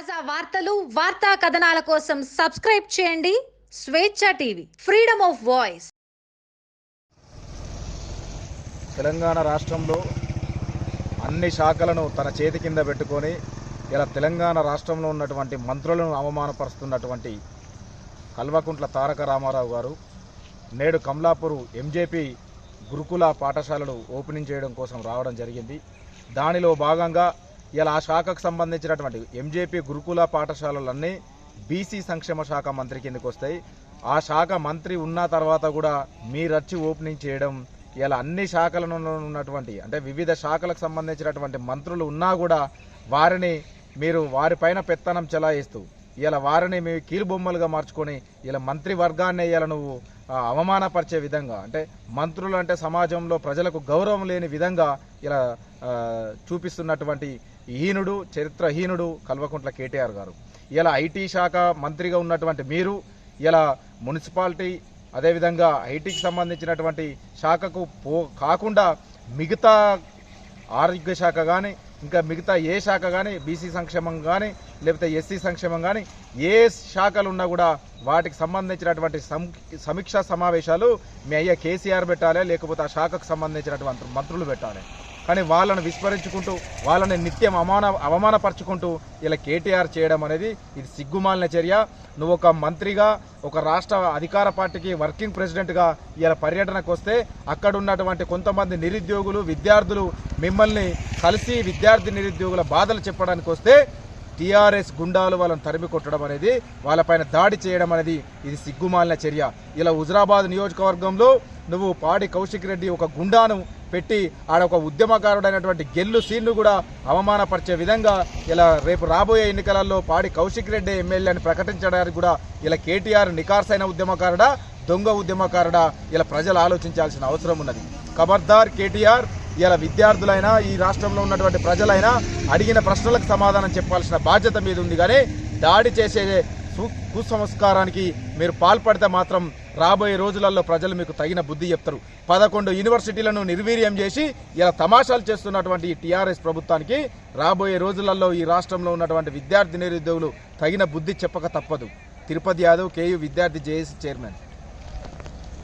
తాజా వార్తలు వార్తా కథనాల కోసం సబ్స్క్రైబ్ చేయండి. స్వేచ్ఛ TV freedom of voice. Telangana రాష్ట్రంలో అన్ని శాఖలను తన చేతి కింద పెట్టుకొని ఇలా తెలంగాణ రాష్ట్రంలో ఉన్నటువంటి మంత్రులను అవమానపరుస్తున్నటువంటి కల్వకుంట్ల తారక రామారావు గారు నేడు కమలాపూర్ ఎంజేపీ గురుకుల పాఠశాలలు ఓపెనింగ్ చేయడం కోసం రావడం జరిగింది. దానిలో భాగంగా ఇలా ఆ శాఖకు సంబంధించినటువంటి ఎంజేపీ గురుకుల పాఠశాలలన్నీ బీసీ సంక్షేమ శాఖ మంత్రి కిందకు వస్తాయి. ఆ శాఖ మంత్రి ఉన్న తర్వాత కూడా మీరచ్చి ఓపెనింగ్ చేయడం ఇలా అన్ని శాఖలను ఉన్నటువంటి అంటే వివిధ శాఖలకు సంబంధించినటువంటి మంత్రులు ఉన్నా కూడా వారిని మీరు వారిపైన పెత్తనం చెలాయిస్తూ ఇలా వారిని మీ కీలుబొమ్మలుగా మార్చుకొని ఇలా మంత్రి వర్గాన్ని ఇలా నువ్వు అవమానపరిచే విధంగా అంటే మంత్రులు అంటే సమాజంలో ప్రజలకు గౌరవం లేని విధంగా ఇలా చూపిస్తున్నటువంటి హీనుడు చరిత్రహీనుడు కల్వకుంట్ల కేటీఆర్ గారు. ఇలా ఐటీ శాఖ మంత్రిగా ఉన్నటువంటి మీరు ఇలా మున్సిపాలిటీ అదేవిధంగా ఐటీకి సంబంధించినటువంటి శాఖకు పో కాకుండా మిగతా ఆరోగ్య శాఖ కానీ ఇంకా మిగతా ఏ శాఖ కానీ బీసీ సంక్షేమం కానీ లేకపోతే ఎస్సీ సంక్షేమం కానీ ఏ శాఖలు ఉన్నా కూడా వాటికి సంబంధించినటువంటి సం- సమీక్షా సమావేశాలు మీ అయ్యా కేసీఆర్ పెట్టాలి లేకపోతే ఆ శాఖకు సంబంధించినటువంటి మంత్రులు పెట్టాలి. కానీ వాళ్ళని విస్మరించుకుంటూ వాళ్ళని నిత్యం అవమాన అవమానపరుచుకుంటూ ఇలా కేటీఆర్ చేయడం అనేది ఇది సిగ్గుమాలిన చర్య. నువ్వు ఒక మంత్రిగా ఒక రాష్ట్ర అధికార పార్టీకి వర్కింగ్ ప్రెసిడెంట్గా ఇలా పర్యటనకు వస్తే అక్కడ ఉన్నటువంటి కొంతమంది నిరుద్యోగులు విద్యార్థులు మిమ్మల్ని కలిసి విద్యార్థి నిరుద్యోగుల బాధలు చెప్పడానికి వస్తే టీఆర్ఎస్ గుండాలు వాళ్ళని తరిమి కొట్టడం అనేది వాళ్ళపైన దాడి చేయడం అనేది ఇది సిగ్గుమాలిన చర్య. ఇలా హుజరాబాద్ నియోజకవర్గంలో నువ్వు పాడి కౌశిక్ రెడ్డి ఒక గుండాను పెట్టి ఆడ ఒక ఉద్యమకారుడైనటువంటి గెల్లు సీన్ను కూడా అవమానపరిచే విధంగా ఇలా రేపు రాబోయే ఎన్నికలలో పాడి కౌశిక్ రెడ్డి ఎమ్మెల్యేని ప్రకటించడానికి కూడా ఇలా కేటీఆర్ నికార్సైన ఉద్యమకారుడా దొంగ ఉద్యమకారుడా ఇలా ప్రజలు ఆలోచించాల్సిన అవసరం ఉన్నది. ఖబర్దార్ కేటీఆర్ ఇలా విద్యార్థులైనా ఈ రాష్ట్రంలో ఉన్నటువంటి ప్రజలైనా అడిగిన ప్రశ్నలకు సమాధానం చెప్పాల్సిన బాధ్యత మీద ఉంది కానీ దాడి చేసే కుసంస్కారానికి మీరు పాల్పడితే మాత్రం రాబోయే రోజులలో ప్రజలు మీకు తగిన బుద్ధి చెప్తారు. పదకొండు యూనివర్సిటీలను నిర్వీర్యం చేసి ఇలా తమాషాలు చేస్తున్నటువంటి ఈ టీఆర్ఎస్ ప్రభుత్వానికి రాబోయే రోజులలో ఈ రాష్ట్రంలో ఉన్నటువంటి విద్యార్థి నిరుద్యోగులు తగిన బుద్ధి చెప్పక తప్పదు. తిరుపతి యాదవ్ కేయు విద్యార్థి జేఏసీ చైర్మన్.